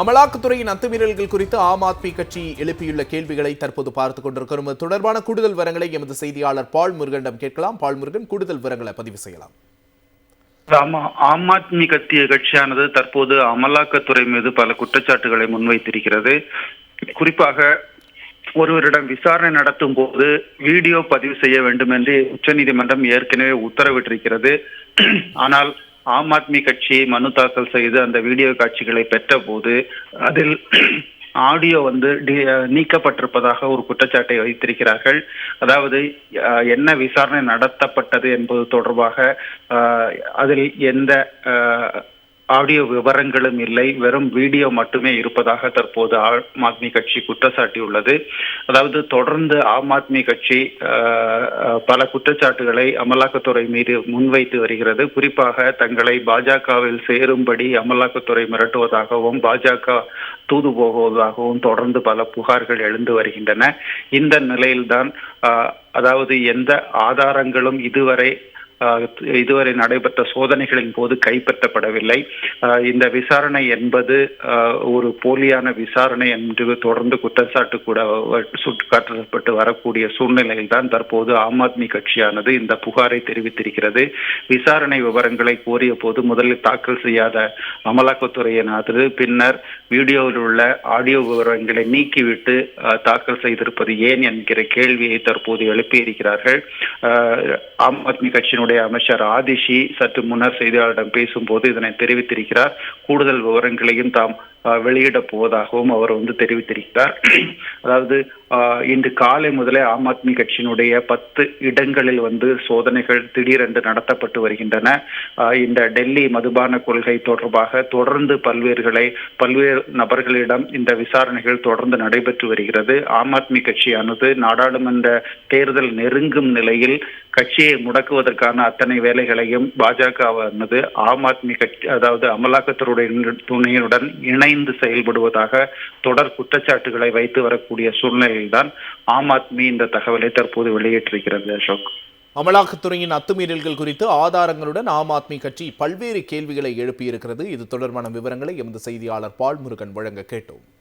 அமலாக்கத்துறையின் அத்துமீறல்கள் குறித்து ஆம் ஆத்மி கட்சி எழுப்பியுள்ள கேள்விகளை தற்போது பார்த்துக் கொண்டிருக்கிறோம். இது தொடர்பான கூடுதல் விவரங்களை எமது செய்தியாளர் பால் முருகனிடம் கேட்கலாம். பால் முருகன் கூடுதல் விவரங்களை பதிவு செய்யலாம். ஆமா ஆம் ஆத்மி கட்சி கட்சியானது தற்போது அமலாக்கத்துறை மீது பல குற்றச்சாட்டுகளை முன்வைத்திருக்கிறது. குறிப்பாக ஒருவரிடம் விசாரணை நடத்தும் போது வீடியோ பதிவு செய்ய வேண்டும் என்று உச்சநீதிமன்றம் ஏற்கனவே உத்தரவிட்டிருக்கிறது. ஆனால் ஆம் ஆத்மி கட்சி மனு தாக்கல் செய்து அந்த வீடியோ காட்சிகளை பெற்ற போது அதில் ஆடியோ வந்து நீக்கப்பட்டிருப்பதாக ஒரு குற்றச்சாட்டை வைத்திருக்கிறார்கள். அதாவது அஹ், என்ன விசாரணை நடத்தப்பட்டது என்பது தொடர்பாக அதில் எந்த அஹ், ஆடியோ விவரங்களும் இல்லை. வெறும் வீடியோ மட்டுமே இருப்பதாக தற்போது ஆம் ஆத்மி கட்சி குற்றச்சாட்டியுள்ளது. அதாவது தொடர்ந்து ஆம் ஆத்மி கட்சி பல குற்றச்சாட்டுகளை அமலாக்கத்துறை மீது முன்வைத்து வருகிறது. குறிப்பாக தங்களை பாஜகவில் சேரும்படி அமலாக்கத்துறை மிரட்டுவதாகவும் பாஜக தூது போகுவதாகவும் தொடர்ந்து பல புகார்கள் எழுந்து வருகின்றன. இந்த நிலையில்தான் அதாவது எந்த ஆதாரங்களும் இதுவரை இதுவரை நடைபெற்ற சோதனைகளின் போது கைப்பற்றப்படவில்லை. இந்த விசாரணை என்பது ஒரு போலியான விசாரணை என்று தொடர்ந்து குற்றச்சாட்டு கூட சுட்டுக்காட்டப்பட்டு வரக்கூடிய சூழ்நிலையில் தான் தற்போது ஆம் ஆத்மி கட்சியானது இந்த புகாரை தெரிவித்திருக்கிறது. விசாரணை விவரங்களை கோரிய போது முதலில் தாக்கல் செய்யாத அமலாக்கத்துறையினது பின்னர் வீடியோவில் உள்ள ஆடியோ விவரங்களை நீக்கிவிட்டு தாக்கல் செய்திருப்பது ஏன் என்கிற கேள்வியை தற்போது எழுப்பியிருக்கிறார்கள். ஆஹ், ஆம் ஆத்மி கட்சியினுடைய அமைச்சர் ஆதிஷி சற்று முன்னர் செய்தியாளரிடம் பேசும்போது இதனை தெரிவித்திருக்கிறார். கூடுதல் விவரங்களையும் தாம் வெளியிட போவதாகவும் அவர் வந்து தெரிவித்திருக்கிறார். அதாவது ஆஹ், இன்று காலை முதலே ஆம் ஆத்மி கட்சியினுடைய பத்து இடங்களில் வந்து சோதனைகள் திடீரென்று நடத்தப்பட்டு வருகின்றன. இந்த டெல்லி மதுபான கொள்கை தொடர்பாக தொடர்ந்து பல்வேறுகளை பல்வேறு நபர்களிடம் இந்த விசாரணைகள் தொடர்ந்து நடைபெற்று வருகிறது. ஆம் ஆத்மி கட்சியானது நாடாளுமன்ற தேர்தல் நெருங்கும் நிலையில் கட்சியை முடக்குவதற்கான அத்தனை வேலைகளையும் பாஜகவானது ஆம் ஆத்மி கட்சி அதாவது அமலாக்கத்துறையுடைய துணையுடன் இணைந்து செயல்படுவதாக தொடர் குற்றச்சாட்டுகளை வைத்து வரக்கூடிய சூழ்நிலையில்தான் ஆம் ஆத்மி இந்த தகவலை தற்போது வெளியிட்டிருக்கிறது அசோக். அமலாக்கத்துறையின் அத்துமீறல்கள் குறித்து ஆதாரங்களுடன் ஆம் ஆத்மி கட்சி பல்வேறு கேள்விகளை எழுப்பியிருக்கிறது. இது தொடர்பான விவரங்களை எமது செய்தியாளர் பால் முருகன் வழங்க கேட்டோம்.